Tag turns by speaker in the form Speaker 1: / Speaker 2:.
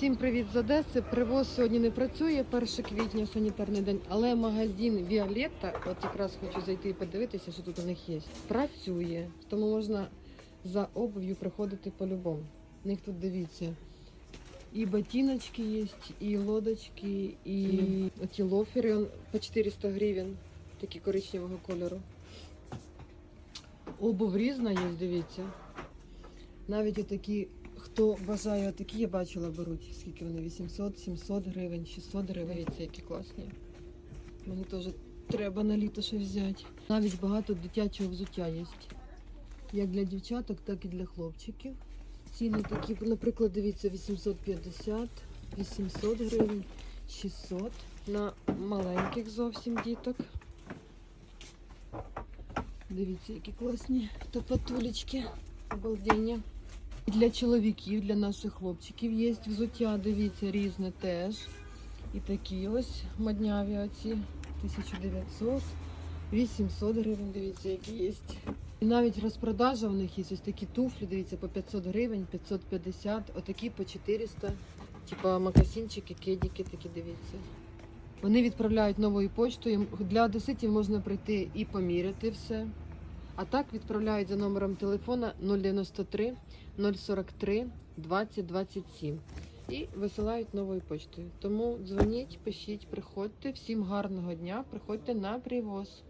Speaker 1: Всім привіт з Одеси. Привоз сьогодні не працює 1 квітня, санітарний день, але магазин Віолетта, от якраз хочу зайти і подивитися, що тут у них є. Працює, тому можна за обув'ю приходити по-любому. У них тут дивіться. І ботиночки є, і лодочки, і оті лофери он по 400 гривень, такі коричневого кольору. Обув різна є, дивіться. Навіть отакі, хто бажає отакі, я бачила, беруть. Скільки вони? 800, 700 гривень, 600 гривень. Дивіться, які класні. Мені теж треба на літо щось взяти. Навіть багато дитячого взуття є. Як для дівчаток, так і для хлопчиків. Ціни такі, наприклад, дивіться, 850, 800 гривень, 600 на маленьких зовсім діток. Дивіться, які класні топотулечки. Обалдення. Для чоловіків, для наших хлопчиків є взуття, дивіться, різне теж. І такі ось модняві оці 1900, 800 гривень, дивіться, які є. І навіть розпродажа у них є ось такі туфлі, дивіться, по 500 гривень, 550, отакі по 400, типа макасинчики, кедики такі, дивіться. Вони відправляють новою поштою. Для одеситів можна прийти і поміряти все. А так відправляють за номером телефона 093 043 20 27 і висилають новою почтою. Тому дзвоніть, пишіть, приходьте. Всім гарного дня, приходьте на привоз.